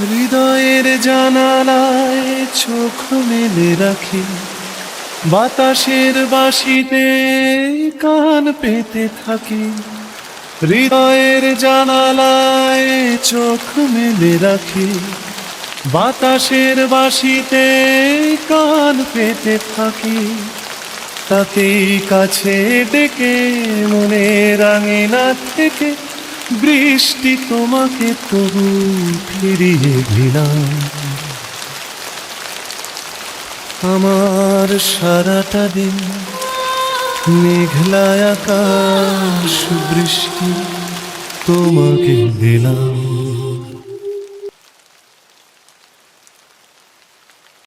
হৃদয়ের জানালায় চোখ মেলে রাখি। বাতাসের বাসিতে কান পেতে থাকি। হৃদয়ের জানালায় চোখ মেলে রাখি। বাতাসের বাসিতে কান পেতে থাকি। তাকেই কাছে ডেকে মনে রাঙিনা থেকে বৃষ্টি তোমাকে তবু ফিরিয়ে দিলাম। আমার সারাটা দিন মেঘলায় আকাশ বৃষ্টি তোমাকে দিলাম।